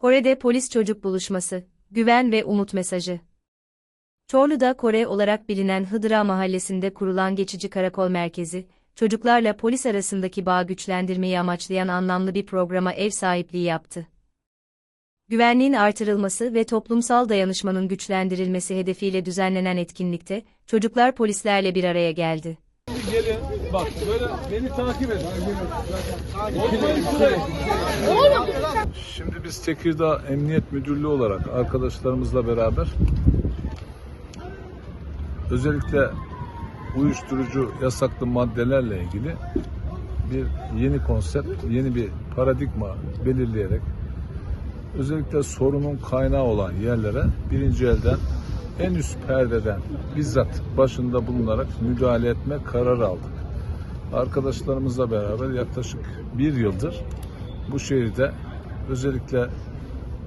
Kore'de polis çocuk buluşması, güven ve umut mesajı. Çorlu'da Kore olarak bilinen Hıdıra mahallesinde kurulan geçici karakol merkezi, çocuklarla polis arasındaki bağı güçlendirmeyi amaçlayan anlamlı bir programa ev sahipliği yaptı. Güvenliğin artırılması ve toplumsal dayanışmanın güçlendirilmesi hedefiyle düzenlenen etkinlikte, çocuklar polislerle bir araya geldi. Gelin bak böyle beni takip edin. Şimdi biz Tekirdağ Emniyet Müdürlüğü olarak arkadaşlarımızla beraber özellikle uyuşturucu yasaklı maddelerle ilgili bir yeni konsept, yeni bir paradigma belirleyerek özellikle sorunun kaynağı olan yerlere birinci elden en üst perdeden bizzat başında bulunarak müdahale etme kararı aldık. Arkadaşlarımızla beraber yaklaşık bir yıldır bu şehirde özellikle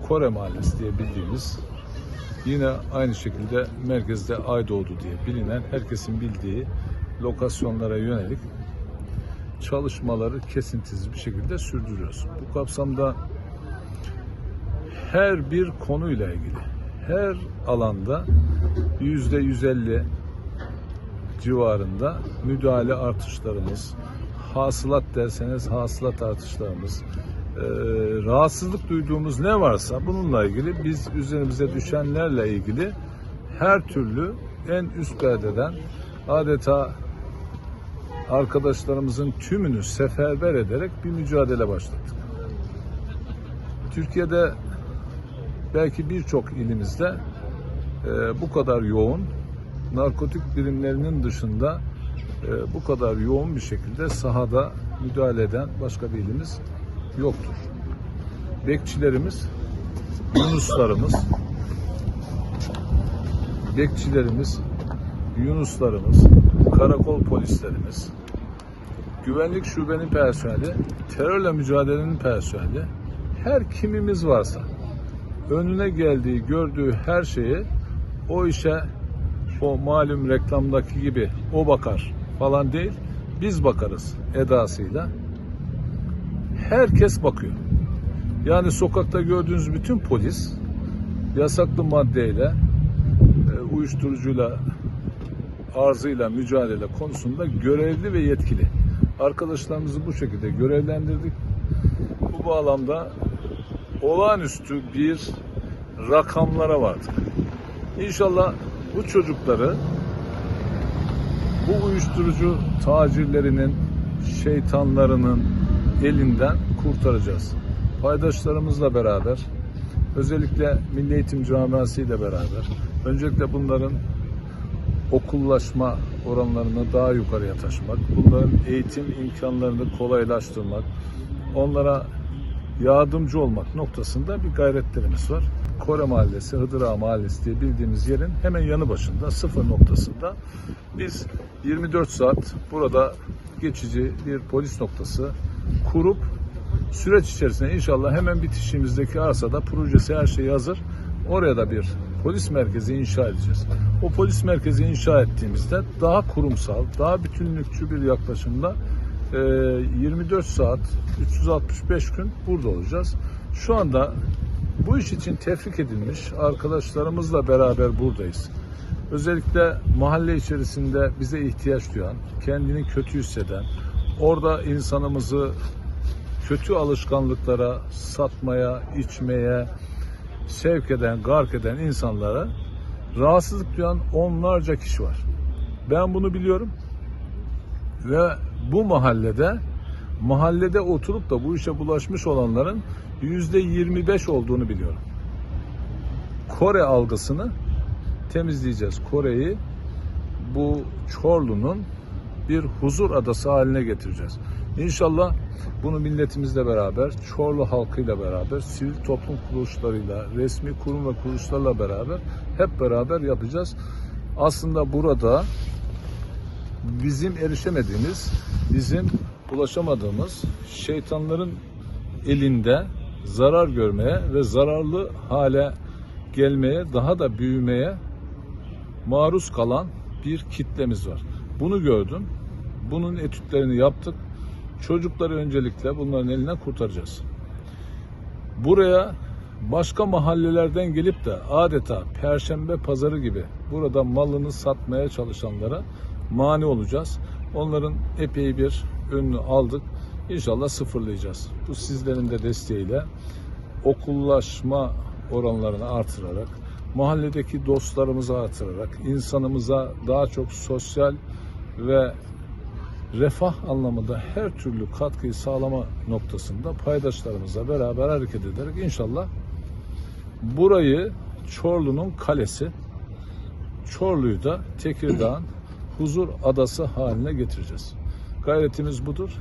Kore Mahallesi diye bildiğimiz yine aynı şekilde merkezde Aydoğdu diye bilinen herkesin bildiği lokasyonlara yönelik çalışmaları kesintisiz bir şekilde sürdürüyoruz. Bu kapsamda her bir konuyla ilgili her alanda yüzde 150 civarında müdahale artışlarımız, hasılat derseniz hasılat artışlarımız, eee, rahatsızlık duyduğumuz ne varsa bununla ilgili biz üzerimize düşenlerle ilgili her türlü en üst perdeden adeta arkadaşlarımızın tümünü seferber ederek bir mücadele başlattık. Türkiye'de belki birçok ilimizde e, bu kadar yoğun narkotik birimlerinin dışında e, bu kadar yoğun bir şekilde sahada müdahale eden başka bir ilimiz yoktur. Bekçilerimiz, Yunuslarımız, bekçilerimiz, Yunuslarımız, karakol polislerimiz, güvenlik şubenin personeli, terörle mücadelenin personeli, her kimimiz varsa önüne geldiği, gördüğü her şeyi o işe o malum reklamdaki gibi o bakar falan değil, biz bakarız edasıyla. Herkes bakıyor. Yani sokakta gördüğünüz bütün polis yasaklı maddeyle, e, uyuşturucuyla, arzıyla mücadele konusunda görevli ve yetkili. Arkadaşlarımızı bu şekilde görevlendirdik. Bu bağlamda olağanüstü bir rakamlara vardık. İnşallah bu çocukları bu uyuşturucu tacirlerinin, şeytanlarının elinden kurtaracağız. Paydaşlarımızla beraber, özellikle Milli Eğitim Camiası ile beraber, öncelikle bunların okullaşma oranlarını daha yukarıya taşımak, bunların eğitim imkanlarını kolaylaştırmak, onlara yardımcı olmak noktasında bir gayretlerimiz var. Kore Mahallesi, Hıdıra Mahallesi diye bildiğimiz yerin hemen yanı başında, sıfır noktasında biz 24 saat burada geçici bir polis noktası kurup süreç içerisinde inşallah hemen bitişimizdeki arsada projesi her şey hazır. Oraya da bir polis merkezi inşa edeceğiz. O polis merkezi inşa ettiğimizde daha kurumsal, daha bütünlükçü bir yaklaşımla 24 saat, 365 gün burada olacağız. Şu anda bu iş için tefrik edilmiş arkadaşlarımızla beraber buradayız. Özellikle mahalle içerisinde bize ihtiyaç duyan, kendini kötü hisseden, orada insanımızı kötü alışkanlıklara satmaya, içmeye sevk eden, gark eden insanlara rahatsızlık duyan onlarca kişi var. Ben bunu biliyorum ve bu mahallede mahallede oturup da bu işe bulaşmış olanların yüzde 25 olduğunu biliyorum. Kore algısını temizleyeceğiz. Kore'yi bu Çorlu'nun bir huzur adası haline getireceğiz. İnşallah bunu milletimizle beraber, Çorlu halkıyla beraber, sivil toplum kuruluşlarıyla, resmi kurum ve kuruluşlarla beraber hep beraber yapacağız. Aslında burada bizim erişemediğimiz, bizim ulaşamadığımız şeytanların elinde zarar görmeye ve zararlı hale gelmeye, daha da büyümeye maruz kalan bir kitlemiz var. Bunu gördüm. Bunun etütlerini yaptık. Çocukları öncelikle bunların elinden kurtaracağız. Buraya başka mahallelerden gelip de adeta perşembe pazarı gibi burada malını satmaya çalışanlara mani olacağız. Onların epey bir önünü aldık. İnşallah sıfırlayacağız. Bu sizlerin de desteğiyle okullaşma oranlarını artırarak, mahalledeki dostlarımızı artırarak, insanımıza daha çok sosyal ve refah anlamında her türlü katkıyı sağlama noktasında paydaşlarımızla beraber hareket ederek inşallah burayı Çorlu'nun kalesi, Çorlu'yu da Tekirdağ'ın huzur adası haline getireceğiz. Gayretimiz budur.